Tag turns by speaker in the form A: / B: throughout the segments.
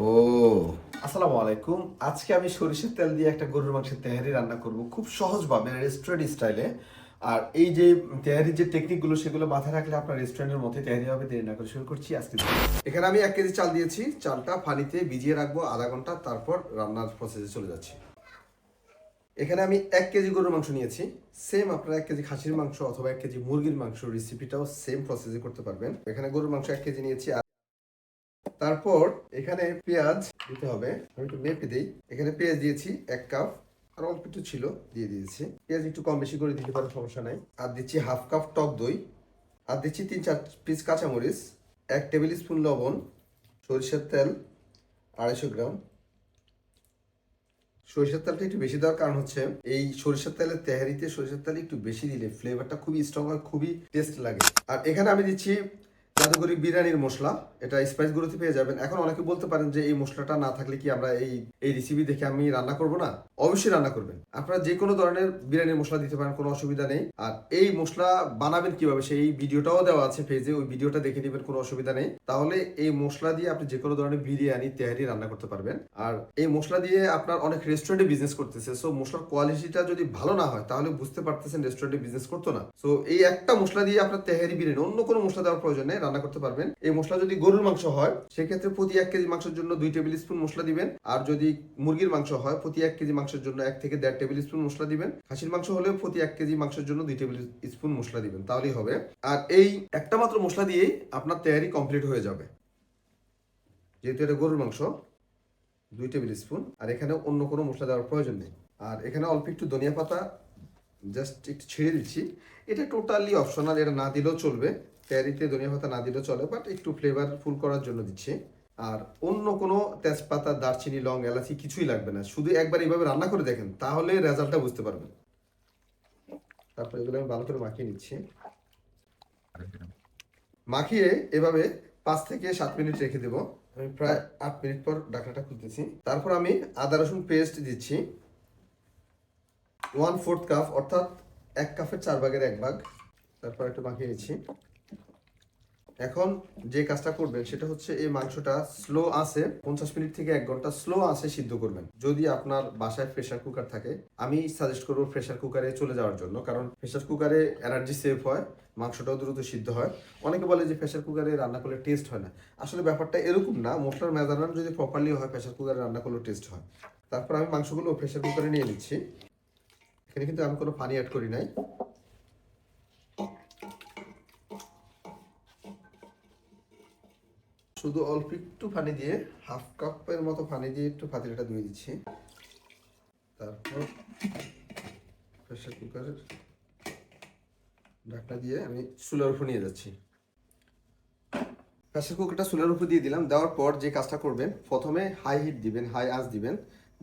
A: ও। আসসালামু আলাইকুম। আজকে আমি সরিষার তেল দিয়ে একটা গরুর মাংসের তেহারি রান্না করব খুব সহজভাবে রেস্টুরেন্ট স্টাইলে আর এই যে তেহারির যে টেকনিকগুলো সেগুলো মাথায় রাখলে আপনার রেস্টুরেন্টের মধ্যে তেহারি হবে, দেরি না করে শুরু করছি আজকে। এখানে আমি এক কেজি চাল দিয়েছি। চালটা পানিতে ভিজিয়ে রাখব আধা ঘণ্টা, তারপর রান্নার প্রসেসে চলে যাচ্ছি। এখানে আমি এক কেজি গরুর মাংস নিয়েছি। সেম আপনারা এক কেজি খাসির মাংস অথবা এক কেজি মুরগির মাংস রেসিপিটাও সেম প্রসেসে করতে পারবেন। এখানে গরুর মাংস এক কেজি নিয়েছি তারপর এখানে পেঁয়াজ দিতে হবে। আমি একটু মেপে দিই। এখানে পেঁয়াজ দিয়েছি এক কাপ, আর অল্প একটু ছিল, দিয়ে দিয়েছি। পেঁয়াজ একটু কম বেশি করে দিতে পারে, সমস্যা নাই। আর দিচ্ছি হাফ কাপ টক দই, আর দিচ্ছি তিন চার পিস কাঁচামরিচ, এক টেবিল স্পুন লবণ, সরিষার তেল আড়াইশো গ্রাম। সরিষার তেলটা একটু বেশি দেওয়ার কারণ হচ্ছে, এই সরিষার তেলের তেহারিতে সরিষার তেল একটু বেশি দিলে ফ্লেভারটা খুবই স্ট্রং হয় খুবই টেস্ট লাগে। আর এখানে আমি দিচ্ছি জাদুকরি বিরিয়ানির মশলা, এটা স্পাইস গুলোতে পেয়ে যাবেন। এখন অনেকে বলতে পারেন যে এই মশলাটা না থাকলে কি আমরা এই এই রেসিপি দেখে আমি রান্না করব না? অবশ্যই রান্না করবেন। আপনারা যে কোনো ধরনের বিরিয়ানির মশলা দিতে পারেন, কোনো অসুবিধা নেই। আর এই মশলা বানাবেন কীভাবে, সেই ভিডিওটাও দেওয়া আছে পেজে ওই ভিডিওটা দেখে নেবেন, কোনো অসুবিধা নেই। তাহলে এই মশলা দিয়ে আপনি যে কোনো ধরনের বিরিয়ানি, তেহারি রান্না করতে পারবেন। আর এই মশলা দিয়ে আপনার অনেক রেস্টুরেন্টে বিজনেস করতেছে সো মশলার কোয়ালিটিটা যদি ভালো না হয়, তাহলে বুঝতে পারতেছেন রেস্টুরেন্টে বিজনেস করতো না। সো এই একটা মশলা দিয়ে আপনার তেহারি বিরিয়ানি, অন্য কোনো মশলা দেওয়ার প্রয়োজন নেই। রান্না করতে পারবেন। এই মশলা যদি গরুর মাংস হয়, সেক্ষেত্রে প্রতি এক কেজি মাংসের জন্য দুই টেবিল স্পুন মশলা দিবেন। আর যদি মুরগির মাংস হয়, প্রতি এক কেজি মাংসের জন্য এক থেকে দেড় টেবিল স্পুন মশলা দিবেন। খাসির মাংস হলে প্রতি এক কেজি মাংসের জন্য দুই টেবিল স্পুন মশলা দিবেন। তাহলেই হবে। আর এই একটা মাত্র মশলা দিয়েই আপনার তৈরি কমপ্লিট হয়ে যাবে। যেহেতু এটা গরুর মাংস, দুই টেবিল স্পুন। আর এখানে অন্য কোনো মশলা দেওয়ার প্রয়োজন নেই। আর এখানে অল্প একটু ধনিয়া পাতা, জাস্ট একটু ছেড়ে দিচ্ছি। এটা টোটালি অপশনাল এটা না দিলেও চলবে। তেয়ারিতে ধনিয়া পাতা না দিলেও চলে বাট একটু ফ্লেভারফুল করার জন্য দিচ্ছি। আর অন্য কোনো তেজপাতা, দারচিনি, লং, এলাচি কিছুই লাগবে না। শুধু একবার এইভাবে রান্না করে দেখেন, তাহলে রেজাল্টটা বুঝতে পারবেন। তারপর এগুলো আমি ভালো করে মাখিয়ে নিচ্ছি। মাখিয়ে এভাবে পাঁচ থেকে সাত মিনিট রেখে দেবো। আমি প্রায় আট মিনিট পর ঢাকনাটা খুলতেছি। তারপর আমি আদা, রসুন পেস্ট দিচ্ছি। ওয়ান ফোর্থ কাপ, অর্থাৎ এক কাপের চার ভাগের এক ভাগ। তারপর একটু মাখিয়ে নিচ্ছি। এখন যে কাজটা করবেন সেটা হচ্ছে এই মাংসটা স্লো আছে, পঞ্চাশ মিনিট থেকে এক ঘণ্টা স্লো আছে সিদ্ধ করবেন। যদি আপনার বাসায় প্রেশার কুকার থাকে, আমি সাজেস্ট করব প্রেশার কুকারে চলে যাওয়ার জন্য, কারণ প্রেশার কুকারে এনার্জি সেভ হয়, মাংসটাও দ্রুত সিদ্ধ হয়। অনেকে বলে যে প্রেশার কুকারে রান্না করলে টেস্ট হয় না। আসলে ব্যাপারটা এরকম না, মশলার মেজারমেন্ট যদি প্রপারলি হয় প্রেশার কুকারে রান্না করলে টেস্ট হয়। তারপর আমি মাংসগুলো প্রেসার কুকারে নিয়ে নিচ্ছি। এখানে কিন্তু আমি কোনো পানি অ্যাড করি নাই। শুধু অল্প একটু পানি দিয়ে, হাফ কাপের মতো পানি দিয়ে একটু পাতিলটা ধুয়ে দিচ্ছি। তারপর প্রেসার কুকারের ঢাকনা দিয়ে আমি চুলার উপর নিয়ে যাচ্ছি। প্রেসার কুকারটা চুলার উপর দিয়ে দিলাম, দেওয়ার পর যে কাজটা করবেন, প্রথমে হাই হিট দিবেন হাই আঁচ দিবেন।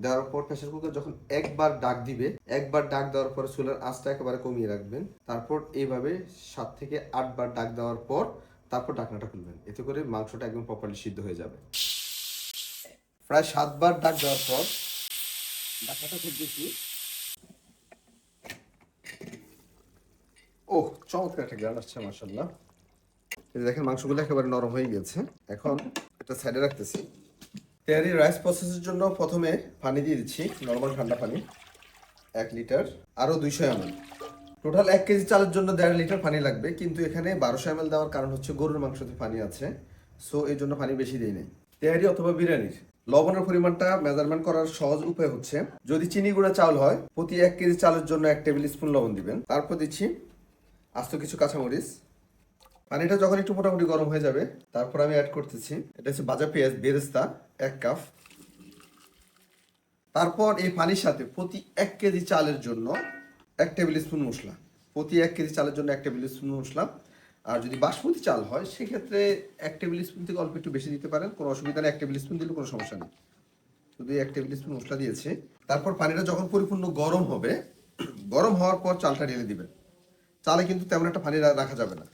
A: দেওয়ার পর প্রেসার কুকার যখন একবার ডাক দিবে, একবার ডাক দেওয়ার পর চুলার আঁচটা একেবারে কমিয়ে রাখবেন। তারপর এইভাবে সাত থেকে আটবার ডাক দেওয়ার পর তারপর ঢাকনাটা খুলবেন। এতে করে মাংসটা একদম প্রপারলি সিদ্ধ হয়ে যাবে। প্রায় সাতবার ডাক দেওয়ার পর ঢাকনাটা খুলতেছি। ওহ, চমৎকার একটা গ্রান আসছে এই দেখেন, মাংসগুলো একেবারে নরম হয়ে গেছে এখন এটা সাইডে রাখতেছি। তেয়ারি রাইস প্রসেসের জন্য প্রথমে পানি দিয়ে দিচ্ছি, নর্মাল ঠান্ডা পানি, এক লিটার আরও দুইশো এমএল টোটাল এক কেজি চালের জন্য দেড় লিটার পানি লাগবে, কিন্তু এখানে বারোশো এমএল দেওয়ার কারণ হচ্ছে গরুর মাংসতে পানি আছে সো এই জন্য পানি বেশি দিই নেই। তেহারি অথবা বিরিয়ানির, লবণের পরিমাণটা মেজারমেন্ট করার সহজ উপায় হচ্ছে, যদি চিনি গুঁড়া চাউল হয়, প্রতি এক কেজি চালের জন্য এক টেবিল স্পুন লবণ দিবেন, তারপর দিচ্ছি আস্ত কিছু কাঁচামরিচ। পানিটা যখন একটু মোটামুটি গরম হয়ে যাবে, তারপর আমি অ্যাড করতেছি, এটা হচ্ছে ভাজা পেঁয়াজ, বেরেস্তা, এক কাপ। তারপর এই পানির সাথে প্রতি এক কেজি চালের জন্য এক টেবিল স্পুন মশলা। প্রতি এক কেজি চালের জন্য এক টেবিল স্পুন মশলা। আর যদি বাসমতি চাল হয়, সেক্ষেত্রে এক টেবিল স্পুন থেকে অল্প একটু বেশি দিতে পারেন। কোনো অসুবিধা নেই, এক টেবিল স্পুন দিলে কোনো সমস্যা নেই। শুধু এক টেবিল স্পুন মশলা দিয়েছে। তারপর পানিটা যখন পরিপূর্ণ গরম হবে, গরম হওয়ার পর চালটা ঢেলে দিবেন। চালে কিন্তু তেমন একটা পানি রাখা যাবে না।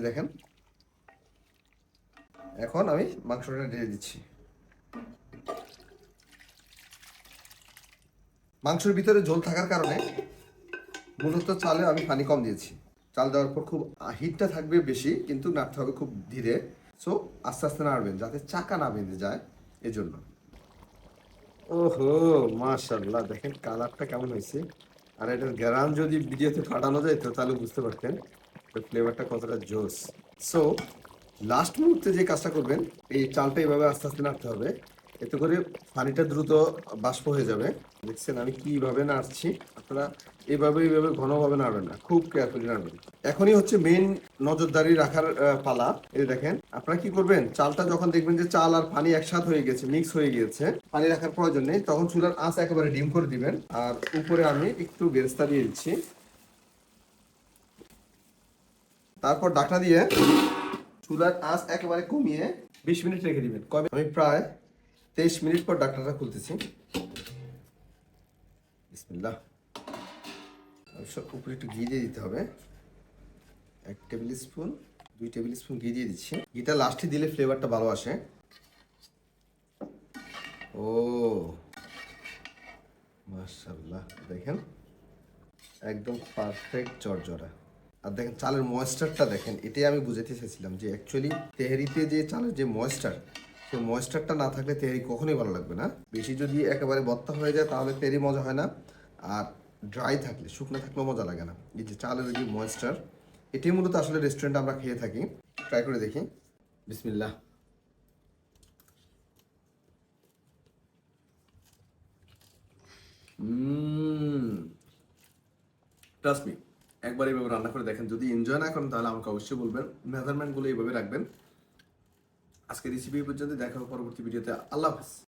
A: দেখেন। এখন আমি মাংসটা ঢেলে দিচ্ছি। মাংসের ভিতরে ঝোল থাকার কারণে মূলত চালে আমি পানি কম দিয়েছি। চাল দেওয়ার পর খুব হিটটা থাকবে বেশি, কিন্তু নাড়তে হবে খুব ধীরে। সো আস্তে আস্তে নাড়বেন, যাতে চাকা না বেঁধে যায় এজন্য। ওহো মাশাল্লাহ দেখেন কালারটা কেমন হয়েছে। আর এটার গ্যারান যদি ভিডিওতে ফাটানো যায়, তো তাহলে বুঝতে পারতেন ফ্লেভারটা কতটা জোস। সো লাস্ট মুহূর্তে যে কাজটা করবেন, এই চালটা এইভাবে আস্তে আস্তে নাড়তে হবে। এতে করে পানিটা দ্রুত বাষ্প হয়ে যাবে। দেখছেন আমি কীভাবে নাড়ছি? আপনারা এভাবে এইভাবে ঘনভাবে নাড়বেন না, খুব কেয়ারফুলি নাড়বেন। এখনই হচ্ছে মেইন নজরদারি রাখার পালা। এই দেখেন, আপনারা কি করবেন? চালটা যখন দেখবেন যে চাল আর পানি একসাথ হয়ে গেছে মিক্স হয়ে গিয়েছে, পানি রাখার প্রয়োজন নেই, তখন চুলার আঁচ একেবারে ডিম করে দিবেন। আর উপরে আমি একটু বেরেস্তা দিয়ে দিচ্ছি। তারপর ডাকনা দিয়ে চুলার আঁচ একেবারে কমিয়ে বিশ মিনিট রেখে দিবেন। আমি প্রায় তেইশ মিনিট পর ডাকনাটা খুলতেছি। উপরে একটু ঘি দিয়ে দিতে হবে। এক টেবিল স্পুন, দুই টেবিল স্পুন ঘি দিয়ে দিচ্ছি। ঘিটা লাস্টে দিলে ফ্লেভারটা ভালো আসে। ও মাশাল্লাহ দেখেন, একদম পারফেক্ট জর্জরা আর দেখেন, চালের ময়েশ্চারটা দেখেন, এটাই আমি বুঝাতে চাইছিলাম যে অ্যাকচুয়ালি তেহারিতে যে চালের যে ময়েশ্চার সেই ময়েশ্চারটা না থাকলে তেহারি কখনোই ভালো লাগবে না। বেশি যদি একেবারে বত্তা হয়ে যায়, তাহলে তেহারি মজা হয় না। আর ড্রাই থাকলে, শুকনো থাকলেও মজা লাগে না। এই যে চালের যে ময়েশ্চার এটাই মূলত আসলে রেস্টুরেন্টে আমরা খেয়ে থাকি। ট্রাই করে দেখি। বিসমিল্লাহ। একবার এইভাবে রান্না করে দেখেন। যদি এনজয় না করেন, তাহলে আমাকে অবশ্যই বলবেন। মেজারমেন্টগুলো এইভাবে রাখবেন। আজকে রেসিপি পর্যন্ত দেখা পরবর্তী ভিডিওতে। আল্লাহ হাফিজ।